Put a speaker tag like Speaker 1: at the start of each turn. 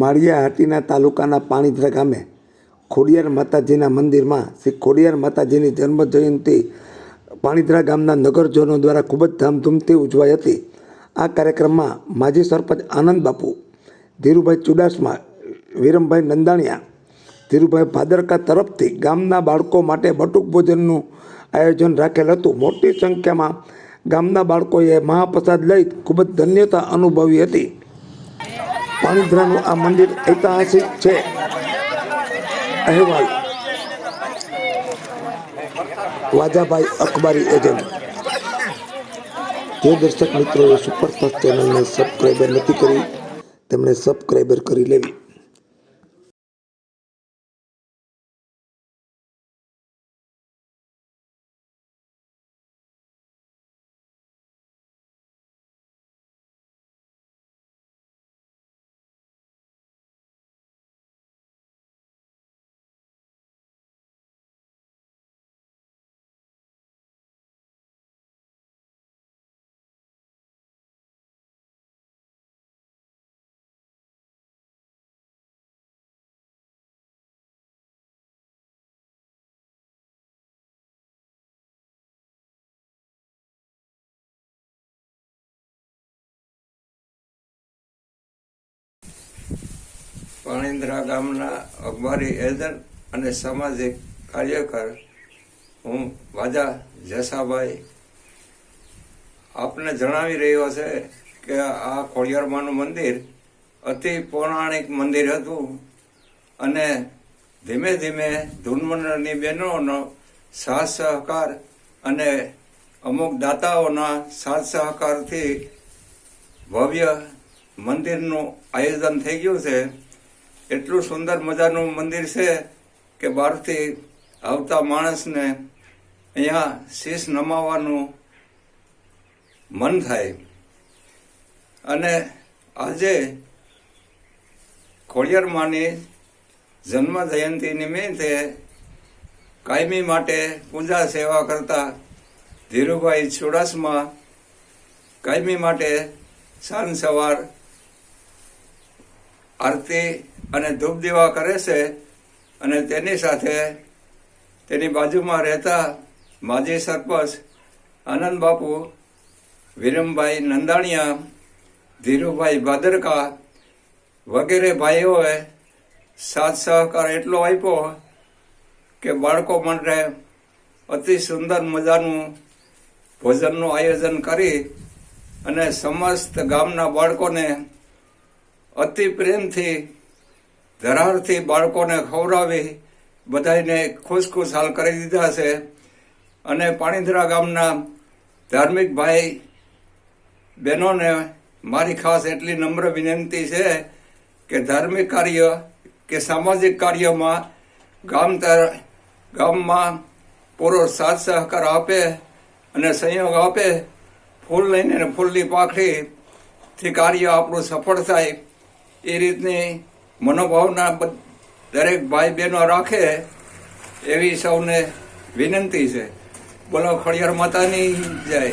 Speaker 1: માળિયા હાટીના તાલુકાના પાણીધરા ગામે ખોડિયાર માતાજીના મંદિરમાં શ્રી ખોડિયાર માતાજીની જન્મ જયંતિ પાણીધરા ગામના નગરજનો દ્વારા ખૂબ જ ધામધૂમથી ઉજવાઈ હતી. આ કાર્યક્રમમાં માજી સરપંચ આનંદ બાપુ, ધીરુભાઈ ચુડાસમા, વિરમભાઈ નંદાણીયા, ધીરુભાઈ ભાદરકા તરફથી ગામના બાળકો માટે બટુક ભોજનનું આયોજન રાખેલ હતું. મોટી સંખ્યામાં ગામના બાળકોએ મહાપ્રસાદ લઈ ખૂબ જ ધન્યતા અનુભવી હતી. પાણીધરાનું આ મંદિર ઐતિહાસિક છે. અહેવાલ. વાજાભાઈ અખબારી એજન્ટ. જે દર્શક મિત્રોએ સુપરફાસ્ટ ચેનલને સબસ્ક્રાઈબર નથી કરી તેમણે સબસ્ક્રાઈબર કરી લેવી.
Speaker 2: પાણીન્દ્રા ગામના અખબારી એજન્ટ અને સામાજિક કાર્યકર હું વાજા જસાભાઈ. આપને જણાવી રહ્યો છે કે આ ખોડિયારમાનું મંદિર અતિ પૌરાણિક મંદિર હતું અને ધીમે ધીમે ધૂનમંડળની બહેનોનો સાથ સહકાર અને અમુક દાતાઓના સાથ સહકારથી ભવ્ય મંદિરનું આયોજન થઈ ગયું છે. એટલું સુંદર મજાનું મંદિર છે કે બહારથી આવતા માણસને અહીંયા શીશ નમાવાનું મન થાય. અને આજે ખોડિયારમાંની જન્મ જયંતિ નિમિત્તે કાયમી માટે પૂજા સેવા કરતા ધીરુભાઈ ચુડાસમા કાયમી માટે સાંજ સવાર આરતી અને ધૂપ દીવા કરે છે અને તેની સાથે તેની બાજુમાં રહેતા માજી સરપંચ આનંદ બાપુ, વિરમભાઈ નંદાણીયા, ધીરુભાઈ ભાદરકા વગેરે ભાઈઓએ સાથ સહકાર એટલો આપ્યો કે બાળકો માટે અતિ સુંદર મજાનું ભોજનનું આયોજન કરી અને સમસ્ત ગામના બાળકોને અતિ પ્રેમથી, ધરારથી બાળકોને ખવડાવી બધાને ખુશ ખુશાલ કરી દીધા છે. અને પાણીધરા ગામના ધાર્મિક ભાઈ બહેનોને મારી ખાસ એટલી નમ્ર વિનંતી છે કે ધાર્મિક કાર્ય કે સામાજિક કાર્યમાં ગામ ગામમાં પૂરો સાથ સહકાર આપે અને સંયોગ આપે. ફૂલ લઈને ફૂલની પાખડીથી કાર્ય આપણું સફળ થાય. એ રીતની મનોભાવના દરેક ભાઈ બહેનો રાખે એવી સૌને વિનંતી છે. બોલો, ખોડિયાર માતાની જય.